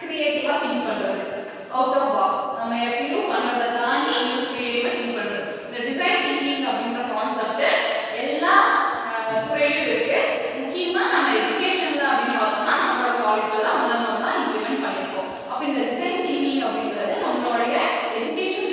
கிரியேட்டிவாக think பண்ணுறது out of box நம்ம எப்பயும் பண்ணுறதை தாண்டி இன்னும் கிரியேட்டிவாக திங்க் பண்ணுறது இந்த டிசைன் திங்கிங் அப்படின்ற கான்செப்ட் எல்லா துறையிலும் இருக்கு. முக்கியமாக நம்ம எஜுகேஷனில் அப்படின்னு பார்த்தோம்னா நம்மளோட காலேஜில் தான் முதல் முதல் தான் இம்ப்ளிமெண்ட் பண்ணியிருக்கோம். அப்போ இந்த டிசைன் திங்கிங் அப்படின்றது நம்மளுடைய எஜுகேஷன்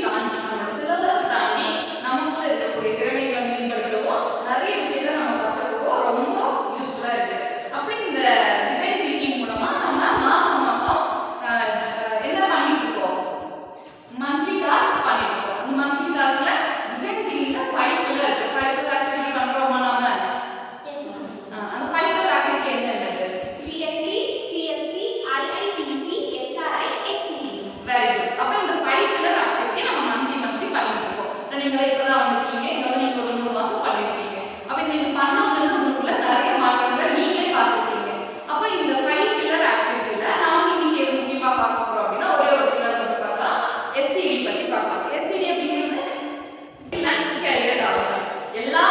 நீங்களே இப்பதான் வந்திருக்கீங்க இதோட நீங்க ஒரு மூணு மாதம் பண்ணிருக்கீங்க அப்போ நீங்கள் நீங்க பண்ணதுல உங்களுக்குள்ள நிறைய மாற்றங்களை நீங்களே பார்த்துருக்கீங்க. அப்போ இந்த ஃபைவ் பில்லர் ஆக்டிவிட்டியில நாம இன்னைக்கு எது முக்கியமா பார்க்க போறோம் அப்படின்னா ஒரே ஒரு பில்லர் வந்து பார்த்தா எஸ்சிடி பற்றி பார்க்கலாம். எஸ்சிடி அப்படிங்கிறது கேரியர் ஆகும் எல்லா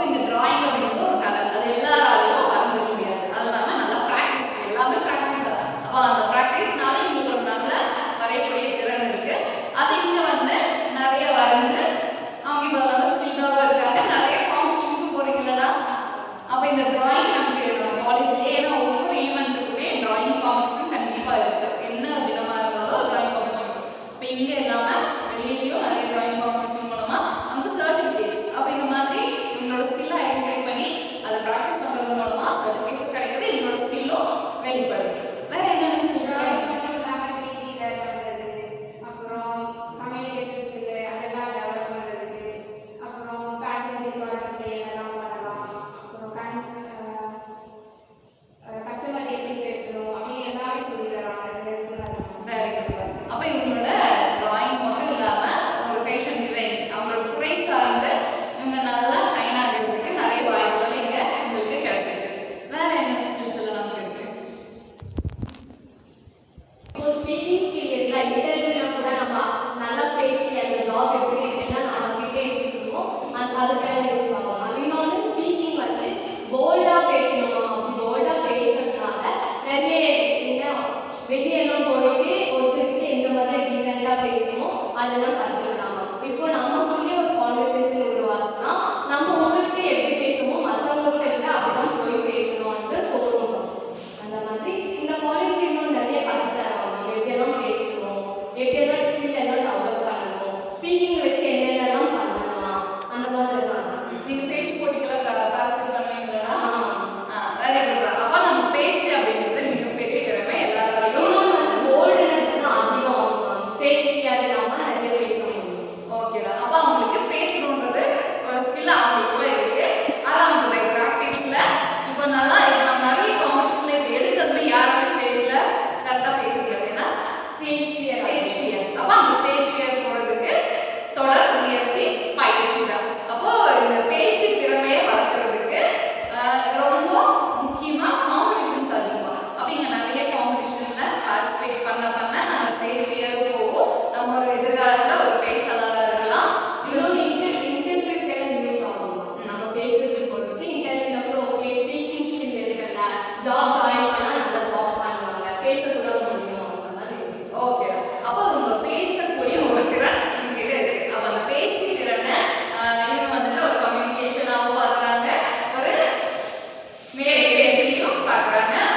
அப்போ இந்த டிராயிங் அப்படின்றது ஒரு கலை வெளிப்படும் ஸ்பீக்கிங் பீரியட்ல இன்டர்வியூல கூட நம்ம நல்லா பேசி அந்த ஜாப் எப்படி எல்லாம் நம்ம கிட்டே எடுத்துக்கணும் அது அதுக்காக யூஸ் ஆகும். இன்னொன்று ஸ்பீக்கிங் வந்து போல்டாக பேசணும். அப்படி போல்டாக பேசுறதுனால நிறைய என்ன வெளியெல்லாம் போயிட்டு ஒருத்தருக்கு எந்த மாதிரி ரீசெண்டாக பேசணும். அதெல்லாம் Abraham